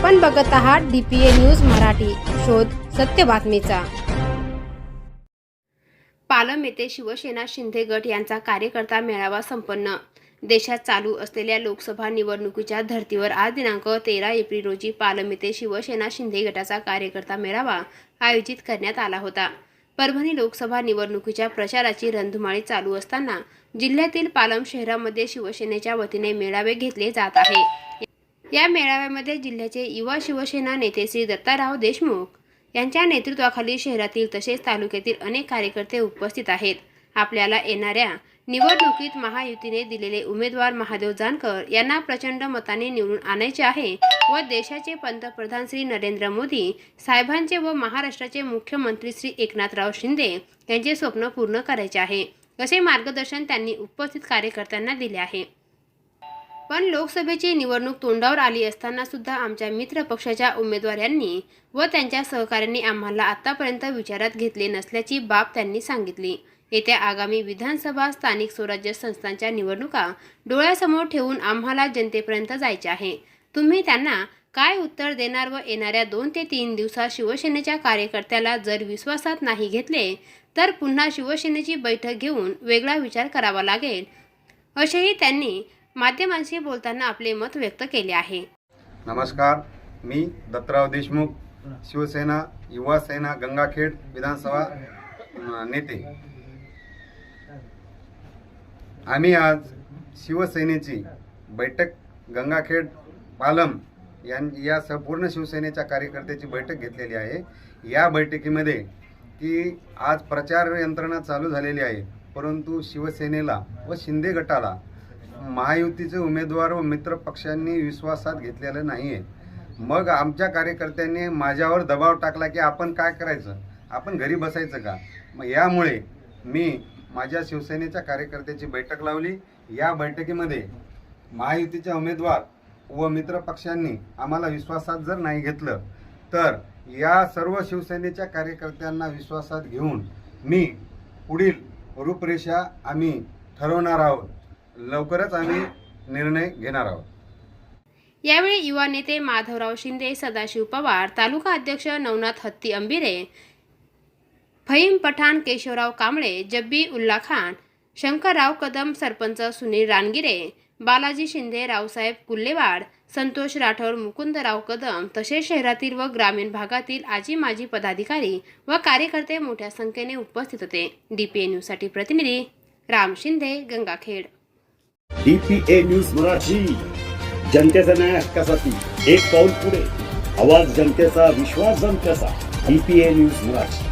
आपण बघत आहात डीपीए न्यूज मराठी. शोध सत्य बातमीचा. पालम येथे शिवसेना शिंदे गट यांचा कार्यकर्ता मेळावा संपन्न. देशात चालू असलेल्या लोकसभा निवडणुकीच्या धर्तीवर आज दिनांक तेरा एप्रिल रोजी पालम येथे शिवसेना शिंदे गटाचा कार्यकर्ता मेळावा आयोजित करण्यात आला होता. परभणी लोकसभा निवडणुकीच्या प्रचाराची रणधुमाळी चालू असताना जिल्ह्यातील पालम शहरामध्ये शिवसेनेच्या वतीने मेळावे घेतले जात आहे. या मेळाव्यामध्ये जिल्ह्याचे युवा शिवसेना नेते श्री दत्ताराव देशमुख यांच्या नेतृत्वाखाली शहरातील तसेच तालुक्यातील अनेक कार्यकर्ते उपस्थित आहेत. आपल्याला येणाऱ्या निवडणुकीत महायुतीने दिलेले उमेदवार महादेव जानकर यांना प्रचंड मताने निवडून आणायचे आहे व देशाचे पंतप्रधान श्री नरेंद्र मोदी साहेबांचे व महाराष्ट्राचे मुख्यमंत्री श्री एकनाथराव शिंदे यांचे स्वप्न पूर्ण करायचे आहे. असे मार्गदर्शन त्यांनी उपस्थित कार्यकर्त्यांना दिले आहे. पण लोकसभेची निवडणूक तोंडावर आली असताना सुद्धा आमच्या मित्र पक्षाच्या उमेदवारांनी व त्यांच्या सहकाऱ्यांनी आम्हाला आतापर्यंत विचारात घेतले नसल्याची बाब त्यांनी सांगितली. येत्या आगामी विधानसभा स्थानिक स्वराज्य संस्थांच्या निवडणुका डोळ्यासमोर ठेवून आम्हाला जनतेपर्यंत जायचे आहे. तुम्ही त्यांना काय उत्तर देणार व येणाऱ्या दोन ते तीन दिवसात शिवसेनेच्या कार्यकर्त्याला जर विश्वासात नाही घेतले तर पुन्हा शिवसेनेची बैठक घेऊन वेगळा विचार करावा लागेल असेही त्यांनी माध्यमांशी बोलताना आपले मत व्यक्त केले आहे. नमस्कार मी दत्तराव देशमुख शिवसेना युवा सेना गंगाखेड विधानसभा नेते. आम्ही आज शिवसेनेची बैठक गंगाखेड पालम यां या संपूर्ण शिवसेनेच्या कार्यकर्त्याची बैठक घेतलेली आहे. या बैठकीमध्ये की आज प्रचार यंत्रणा चालू झालेली आहे परंतु शिवसेनेला व शिंदे गटाला महायुतीचे उमेदवार व मित्र पक्षांनी विश्वासात घेतलेलं नाही आहे मग आमच्या कार्यकर्त्यांनी माझ्यावर दबाव टाकला की आपण काय करायचं? आपण घरी बसायचं का? मग यामुळे मी माझ्या शिवसेनेच्या कार्यकर्त्याची बैठक लावली. या बैठकीमध्ये महायुतीचे उमेदवार व मित्र पक्षांनी आम्हाला विश्वासात जर नाही घेतलं तर या सर्व शिवसेनेच्या कार्यकर्त्यांना विश्वासात घेऊन मी पुढील रूपरेषा आम्ही ठरवणार आहोत. लवकरच आम्ही निर्णय घेणार आहोत. यावेळी युवा नेते माधवराव शिंदे सदाशिव पवार तालुका अध्यक्ष नवनाथ हत्ती अंबिरे फहीम पठाण केशवराव कांबळे जब्बी उल्ला खान शंकरराव कदम सरपंच सुनील रानगिरे बालाजी शिंदे रावसाहेब कुल्लेवाड संतोष राठोड मुकुंदराव कदम तसेच शहरातील व ग्रामीण भागातील आजी माजी पदाधिकारी व कार्यकर्ते मोठ्या संख्येने उपस्थित होते. डी पी न्यूजसाठी प्रतिनिधी राम शिंदे गंगाखेड. डीपीए न्यूज मराठी जनतेचा न्याय हक्कासाठी. एक पाऊल पुढे. आवाज जनतेचा विश्वास जनतेचा. DPA news Marathi.